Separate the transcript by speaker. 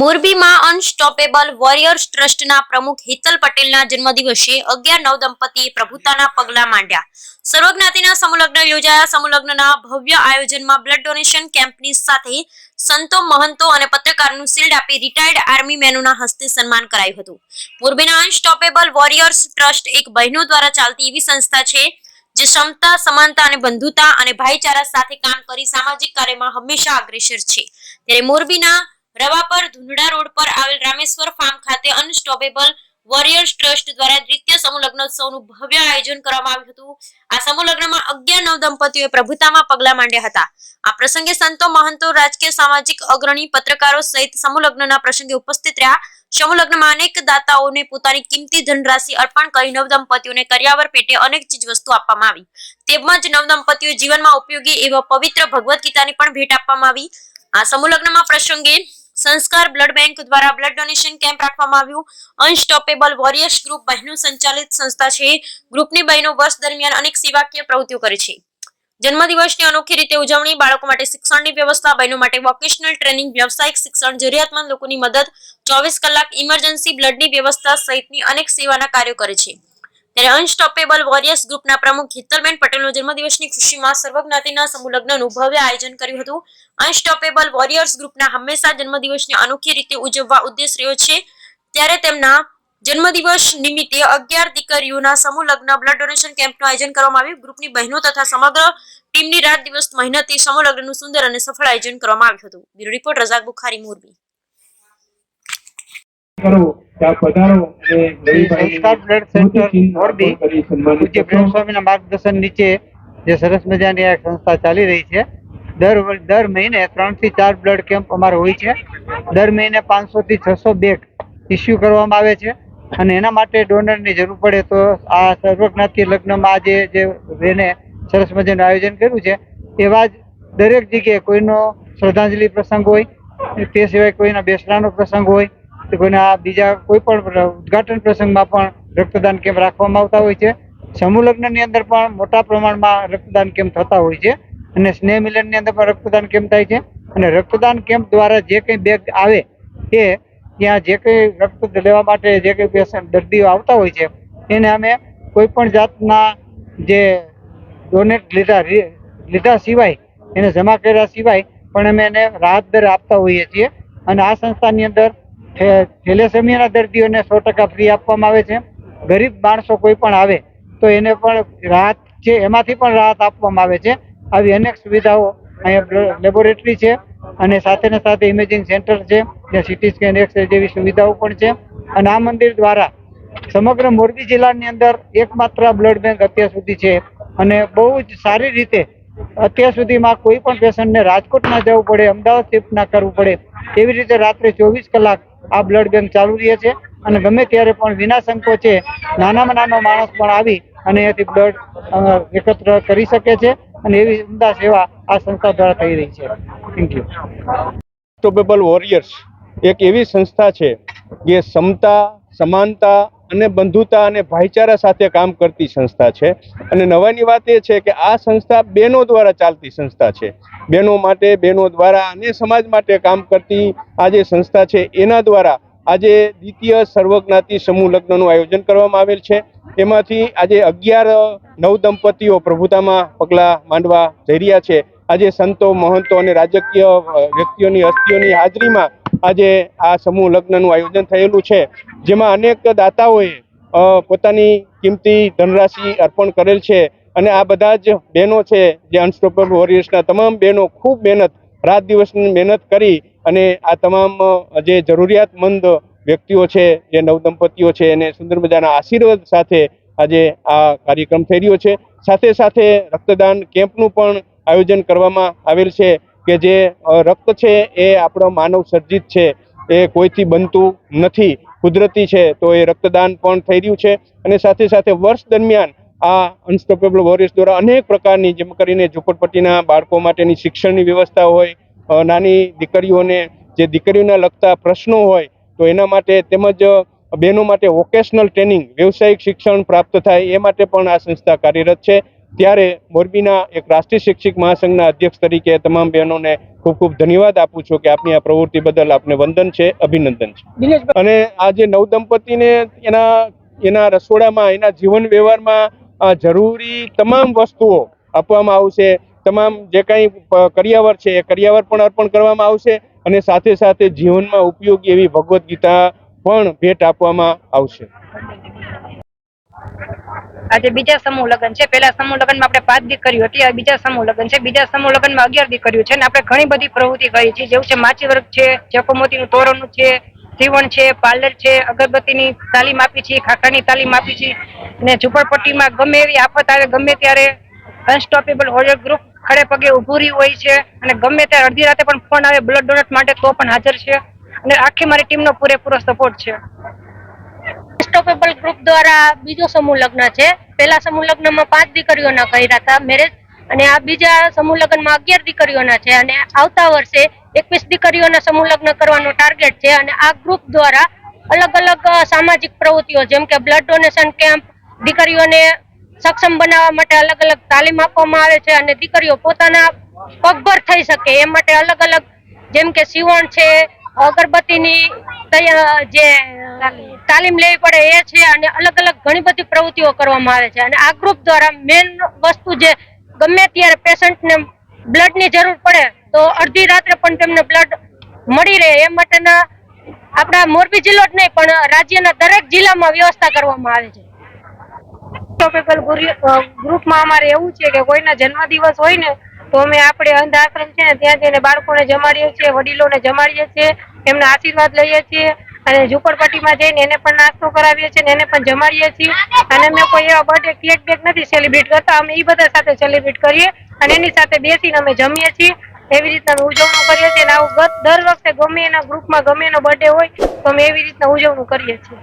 Speaker 1: મોરબીમાં unstoppable warriors ટ્રસ્ટના પ્રમુખ હિતલ પટેલના જન્મદિવસે અગિયાર નવ દંપતીએ પ્રભુતાના પગલા માંડ્યા. સર્વજ્ઞાતિના સમુલગ્ન યોજાયા. સમુલગ્નના ભવ્ય આયોજનમાં બ્લડ ડોનેશન કેમ્પની સાથે સંતો મહંતો અને પત્રકારનું શિલ્ડ આપી રિટાયર્ડ આર્મી મેનોના હસ્તે સન્માન કરાયું હતું. મોરબીના અનસ્ટોપેબલ વોરિયર્સ ટ્રસ્ટ એક બહેનો દ્વારા ચાલતી એવી સંસ્થા છે, જે ક્ષમતા સમાનતા અને બંધુતા અને ભાઈચારા સાથે કામ કરી સામાજિક કાર્યમાં હંમેશા અગ્રેસર છે. ત્યારે મોરબીના રવાપર ધુંધડા રોડ પર આવેલ રામેશ્વર ફાર્મ ખાતે અનસ્ટોપેબલ વોરિયર્સ ટ્રસ્ટ દ્વારા દ્વિતીય સમૂહ લગ્નોત્સવનું ભવ્ય આયોજન કરવામાં આવ્યું હતું. આ સમૂહ અગિયાર નવ દંપતીઓએ પ્રભુતામાં પગલા માંડ્યા હતા. આ પ્રસંગે સંતો, મહંતો, રાજકીય, સામાજિક અગ્રણી, પત્રકારો સહિત સમૂહ પ્રસંગે ઉપસ્થિત રહ્યા. સમૂહ અનેક દાતાઓને પોતાની કિંમતી ધનરાશિ અર્પણ કરી નવ દંપતીઓને કર્યાવર પેટે અનેક ચીજ વસ્તુ આપવામાં આવી. તેમજ નવ દંપતીઓ જીવનમાં ઉપયોગી એવા પવિત્ર ભગવદ્ ગીતાની પણ ભેટ આપવામાં આવી. આ સમૂહ લગ્નમાં પ્રસંગે સંસ્કાર બ્લડ બેંક દ્વારા બ્લડ ડોનેશન કેમ્પ રાખવામાં આવ્યું. અનસ્ટોપેબલ વોરિયર્સ ગ્રુપ બહેનો સંચાલિત સંસ્થા છે. ગ્રુપની બહેનો વર્ષ દરમિયાન અનેક સેવાકીય પ્રવૃત્તિઓ કરે છે. જન્મદિવસની અનોખી રીતે ઉજવણી બાળકો માટે શિક્ષણની વ્યવસ્થા, બહેનો માટે વોકેશનલ ટ્રેનિંગ વ્યવસાયિક શિક્ષણ, જરૂરિયાતમંદ લોકોની મદદ, ચોવીસ કલાક ઇમરજન્સી બ્લડની વ્યવસ્થા સહિતની અનેક સેવાના કાર્યો કરે છે. ત્યારે અનસ્ટોપેબલ વોરિયર્સ ગ્રુપના પ્રમુખ હિતલબેન પટેલનો જન્મદિવસની ખુશીમાં સર્વજ્ઞાતિના સમૂહ લગ્નનું ભવ્ય આયોજન કર્યું હતું. અનસ્ટોપેબલ વોરિયર્સ ગ્રુપના હંમેશા જન્મદિવસને અનોખી રીતે ઉજવવા ઉદ્દેશ રહ્યો છે. ત્યારે તેમના જન્મદિવસ નિમિત્તે અગિયાર દીકરીઓના સમૂહ લગ્ન બ્લડ ડોનેશન કેમ્પનું આયોજન કરવામાં આવ્યું. ગ્રુપની બહેનો તથા સમગ્ર ટીમની રાત દિવસ મહેનતથી સમૂહ લગ્નનું સુંદર અને સફળ આયોજન કરવામાં આવ્યું હતું. Bureau report, Razak Bukhari, Morbi.
Speaker 2: કરો ત્યાં પધારો.
Speaker 3: સંસ્કાર બ્લડ સેન્ટર મોરબી પૂજ્ય. પ્રેમ સ્વામીના માર્ગદર્શન નીચે જે સરસ મજાની આ સંસ્થા ચાલી રહી છે. દર દર મહિને ત્રણથી ચાર બ્લડ કેમ્પ અમારો હોય છે. દર મહિને પાંચસો થી છસો બેગ ઇસ્યુ કરવામાં આવે છે. અને એના માટે ડોનરની જરૂર પડે તો આ સર્વજ્ઞાતિ લગ્નમાં આજે જે બેને સરસ મજાનું આયોજન કર્યું છે એવા જ દરેક જગ્યાએ કોઈનો શ્રદ્ધાંજલિ પ્રસંગ હોય તે સિવાય કોઈના બેસરાનો પ્રસંગ હોય તો કોઈના બીજા કોઈ પણ ઉદઘાટન પ્રસંગમાં પણ રક્તદાન કેમ્પ રાખવામાં આવતા હોય છે. સમૂહ લગ્નની અંદર પણ મોટા પ્રમાણમાં રક્તદાન કેમ્પ થતા હોય છે અને સ્નેહ મિલનની અંદર પણ રક્તદાન કેમ્પ થાય છે. અને રક્તદાન કેમ્પ દ્વારા જે કંઈ બેગ આવે એ ત્યાં જે કંઈ રક્ત લેવા માટે જે કંઈ પેશન્ટ દર્દીઓ આવતા હોય છે, એને અમે કોઈ પણ જાતના જે ડોનેટ લીધા લીધા સિવાય, એને જમા કર્યા સિવાય પણ અમે એને રાહત દર આપતા હોઈએ છીએ. અને આ સંસ્થાની અંદર થેલેસેમિયાના દર્દીઓને સો ટકા ફ્રી આપવામાં આવે છે. ગરીબ માણસો કોઈ પણ આવે, તો એને પણ રાહત છે, એમાંથી પણ રાહત આપવામાં આવે છે. આવી અનેક સુવિધાઓ અહીંયા લેબોરેટરી છે અને સાથે સાથે ઇમેજિંગ સેન્ટર છે, જ્યાં સિટી સ્કેન એક્સરે જેવી સુવિધાઓ પણ છે. અને આ મંદિર દ્વારા સમગ્ર મોરબી જિલ્લાની અંદર એકમાત્ર બ્લડ બેંક અત્યાર સુધી છે. અને બહુ જ સારી રીતે અત્યાર સુધીમાં કોઈ પણ પેશન્ટને રાજકોટ જવું પડે, અમદાવાદ શિફ્ટ ના કરવું પડે, એવી રીતે રાત્રે ચોવીસ કલાક આ બ્લડ બેંક ચાલુ રહે છે અને ગમે ત્યારે પણ વિના સંકોચે નાનામાં નાનો માણસ પણ આવી અને અહીંયાથી બ્લડ એકત્ર કરી શકે છે અને એવી ઉમદા સેવા આ સંસ્થા દ્વારા થઈ રહી છે. થેન્ક યુ
Speaker 4: અનસ્ટોપેબલ વોરિયર્સ એક એવી સંસ્થા છે જે સમતા, સમાનતા અને બંધુતા અને ભાઈચારા સાથે કામ કરતી સંસ્થા છે. અને નવાની વાત એ છે કે આ સંસ્થા બહેનો દ્વારા ચાલતી સંસ્થા છે. બહેનો માટે, બહેનો દ્વારા અને સમાજ માટે કામ કરતી આ જે સંસ્થા છે, એના દ્વારા આજે દ્વિતીય સર્વજ્ઞાતિ સમૂહ લગ્નનું આયોજન કરવામાં આવેલ છે. એમાંથી આજે અગિયાર નવ દંપતીઓ પ્રભુતામાં પગલાં માંડવા જઈ રહ્યા છે. આજે સંતો, મહંતો અને રાજકીય વ્યક્તિઓની હસ્તીઓની હાજરીમાં આજે આ સમૂહ લગ્નનું આયોજન થયેલું છે. જેમાં અનેક દાતાઓએ પોતાની કિંમતી ધનરાશિ અર્પણ કરેલ છે અને આ બધા જ બહેનો છે જે અનસ્ટોપેબલ વોરિયર્સના તમામ બહેનો ખૂબ મહેનત, રાત દિવસની મહેનત કરી અને આ તમામ જે જરૂરિયાતમંદ વ્યક્તિઓ છે, જે નવદંપતીઓ છે, એને સુંદર મજાના આશીર્વાદ સાથે આજે આ કાર્યક્રમ થઈ રહ્યો છે. સાથે સાથે રક્તદાન કેમ્પનું પણ આયોજન કરવામાં આવેલ છે કે જે રક્ત છે એ આપણો માનવ સર્જિત છે, એ કોઈથી બનતું નથી. કુદરતી છે, તો એ રક્તદાન પણ થઈ રહ્યું છે. અને સાથે સાથે વર્ષ દરમિયાન આ અનસ્ટોપેબલ વોરિયર્સ દ્વારા અનેક પ્રકારની જેમ કરીને ઝુંપડપટ્ટીના બાળકો માટેની શિક્ષણની વ્યવસ્થા હોય નાની દીકરીઓને જે દીકરીઓને લગતા પ્રશ્નો હોય, તો એના માટે તેમજ બહેનો માટે વોકેશનલ ટ્રેનિંગ વ્યવસાયિક શિક્ષણ પ્રાપ્ત થાય, એ માટે પણ આ સંસ્થા કાર્યરત છે. ત્યારે મોરબીના એક રાષ્ટ્રીય શિક્ષક મહાસંઘના અધ્યક્ષ તરીકે તમામ બહેનોને ખૂબ ખૂબ ધન્યવાદ આપું છું કે આપની આ પ્રવૃત્તિ બદલ આપને વંદન છે અભિનંદન છે. અને આ જે નવદંપતીને એના એના રસોડામાં એના જીવન વ્યવહારમાં આ જરૂરી તમામ વસ્તુઓ આપવામાં આવશે તમામ જે કંઈ કરિયાવર છે એ કરિયાવર પણ અર્પણ કરવામાં આવશે અને સાથે સાથે જીવનમાં ઉપયોગી એવી ભગવદ્ ગીતા પણ ભેટ આપવામાં આવશે.
Speaker 5: આજે બીજા સમૂહ લગ્ન છે. પેલા સમૂહ લગ્નમાં આપણે પાંચ દીકરીઓ હતી આ બીજા સમૂહ લગ્ન છે. બીજા સમૂહ લગ્નમાં અગિયાર દીકરીઓ છે અને આપણે ઘણી બધી પ્રવૃત્તિ કરી છે. જેવું છે માછી વર્ગ છે, જપમોતીનું તોરણનું છે સીવણ છે, પાર્લર છે, અગરબત્તીની તાલીમ આપી છે, ખાખરાની તાલીમ આપી છે અને ઝુંપડપટ્ટીમાં ગમે એવી આફત આવે, ગમે ત્યારે અનસ્ટોપેબલ હોર્ડર ગ્રુપ ખડે પગે ઉભુરી હોય છે અને ગમે ત્યારે અડધી રાતે પણ ફોન આવે બ્લડ ડોનેટ માટે તો પણ હાજર છે. અને આખી મારી ટીમનો પૂરેપૂરો સપોર્ટ છે.
Speaker 6: અનસ્ટોપેબલ ગ્રુપ દ્વારા બીજો સમૂહ લગ્ન છે. પહેલા સમૂહ લગ્નમાં પાંચ દીકરીઓના કર્યા હતા મેરેજ અને આ બીજા સમૂહ લગ્નમાં અગિયાર દીકરીઓના છે. અને આવતા વર્ષે એકવીસ દીકરીઓના સમૂહ લગ્ન કરવાનો ટાર્ગેટ છે. અને આ ગ્રુપ દ્વારા અલગ અલગ સામાજિક પ્રવૃત્તિઓ, જેમ કે બ્લડ ડોનેશન કેમ્પ દીકરીઓને સક્ષમ બનાવવા માટે અલગ અલગ તાલીમ આપવામાં આવે છે અને દીકરીઓ પોતાના પગભર થઈ શકે એ માટે અલગ અલગ, જેમ કે સીવણ છે, અગરબત્તીની જે તાલીમ લેવી પડે એ છે અને અલગ અલગ ઘણી બધી પ્રવૃત્તિઓ કરવામાં આવે છે. અને આ ગ્રુપ દ્વારા મેન વસ્તુ જે ગમે ત્યારે પેશન્ટને બ્લડની જરૂર પડે તો અડધી રાત્રે પણ તેમને બ્લડ મળી રહે. એ માટેના આપણા મોરબી જિલ્લો જ નહીં, પણ રાજ્યના દરેક જિલ્લામાં વ્યવસ્થા કરવામાં આવે છે.
Speaker 5: ગ્રુપમાં અમારે એવું છે કે કોઈના જન્મદિવસ હોય ને, તો અમે આપણે અંધ આશ્રમ છે ને, ત્યાં જઈને બાળકોને જમાડીએ છીએ, વડીલોને જમાડીએ છીએ, એમના આશીર્વાદ લઈએ છીએ. અને ઝુંપડપટ્ટીમાં જઈને એને પણ નાસ્તો કરાવીએ છીએ એને પણ જમાડીએ છીએ. અને અમે કોઈ એવા બર્થડે કેક બેક નથી સેલિબ્રેટ કરતા. અમે એ બધા સાથે સેલિબ્રેટ કરીએ અને એની સાથે બેસીને અમે જમીએ છીએ. એવી રીતના ઉજવણું કરીએ છીએ. અને આવું દર વખતે ગમે એના ગ્રુપમાં ગમે એનો બર્થડે હોય તો અમે એવી રીતના ઉજવણું કરીએ છીએ.